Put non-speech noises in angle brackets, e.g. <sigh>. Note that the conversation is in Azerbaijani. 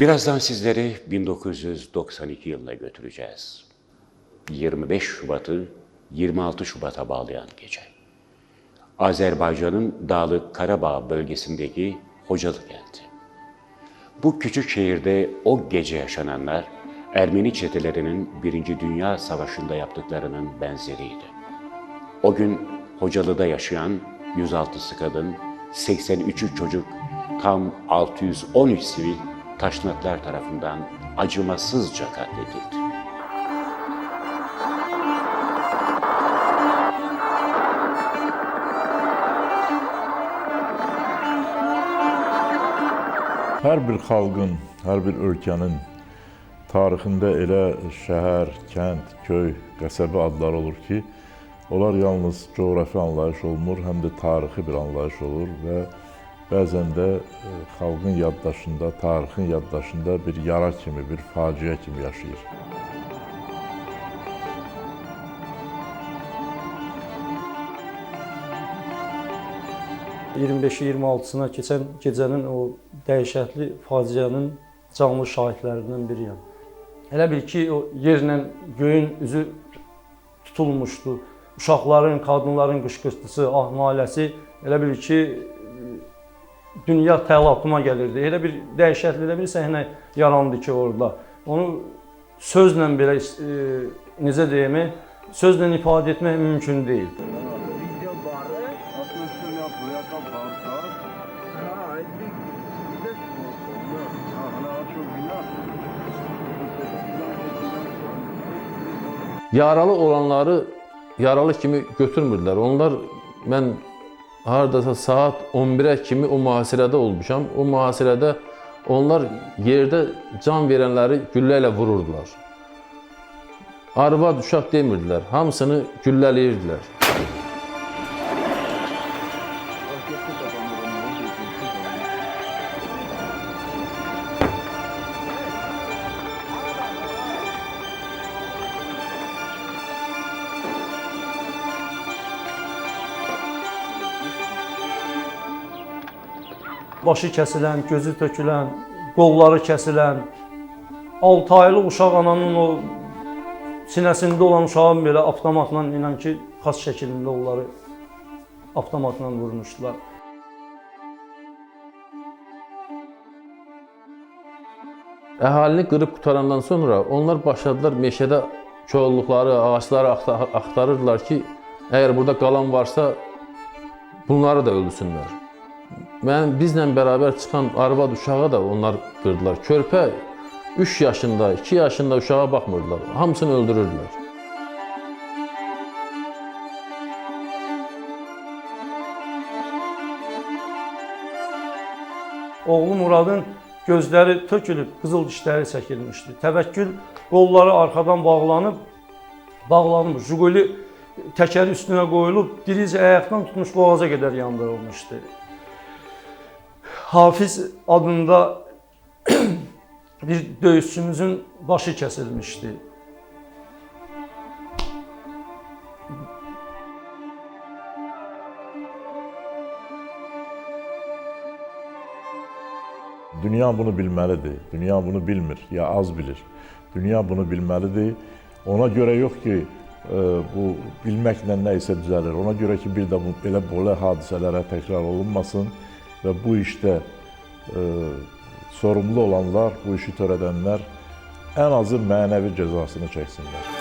Birazdan sizleri 1992 yılına götüreceğiz. 25 Şubat'ı 26 Şubat'a bağlayan gece. Azerbaycan'ın Dağlık Karabağ bölgesindeki Hocalı kenti. Bu küçük şehirde o gece yaşananlar Ermeni çetelerinin Birinci Dünya Savaşı'nda yaptıklarının benzeriydi. O gün Hocalı'da yaşayan 106'sı kadın, 83'ü çocuk, tam 613 sivil taşnaklar tarafından acımasızca katledildi. Hər bir xalqın, hər bir ölkənin tarixində elə şəhər, kənd, köy, qəsəbə adları olur ki, onlar yalnız coğrafi anlayış olmur, həm də tarixi bir anlayış olur və bəzən də e, xalqın yaddaşında, tarixin yaddaşında bir yara kimi, bir faciə kimi yaşayır. – 25-26-sına keçən gecənin o dəhşətli faciənin canlı şahidlərindən biriyəm. Elə bil ki, o yerlə göyün üzü tutulmuşdu. Uşaqların, qadınların qışqırtısı, ah naləsi elə bil ki, dünya təlapıma gəlirdi. Elə bir dəhşətli elə bir səhnə yarandı ki, orada. Onu sözlə belə e, necə deyim, sözlə ifadə etmək mümkün deyil. Yaralı olanları yaralı kimi götürmürdülər. Onlar mən hardasa saat 11-ə kimi o mühasirədə olmuşam. O mühasirədə onlar yerdə can verənləri güllə ilə vururdular. Arvad, uşaq demirdilər. Hamısını güllələyirdilər. Başı kəsilən, gözü tökülən, qolları kəsilən, 6 aylıq uşaq ananın o sinəsində olan uşağın belə avtomatla inan ki, xas şəklində onları avtomatla vurmuşdular. Əhalini qırıb qutarandan sonra onlar başladılar meşədə kolluqları, ağacları axta- axtarırdılar ki, əgər burada qalan varsa bunları da öldürsünlər. Mən bizlə bərabər çıxan arvad uşağı da onlar qırdılar. Körpə 3 yaşında, 2 yaşında uşağa baxmırdılar. Hamısını öldürürdülər. Oğlu Muradın gözləri tökülüb, qızıl dişləri çəkilmişdi. Təvəkkül qolları arxadan bağlanıb, bağlanmış. Jiguli təkəri üstünə qoyulub, diric ayaqdan tutmuş boğaza qədər yandırılmışdı. Hafiz adında <clears throat> bir döyüşçümüzün başı kəsilmişdi. Dünya bunu bilməlidir. Dünya bunu bilmir, ya az bilir. Dünya bunu bilməlidir. Ona görə yox ki, e, bu bilməklə nə isə düzəlir. Ona görə ki, bir də bu belə belə hadisələrə təkrar olunmasın və bu işdə e, sorumlu olanlar, bu işi törədənlər ən azı mənəvi cəzasını çəksinlər.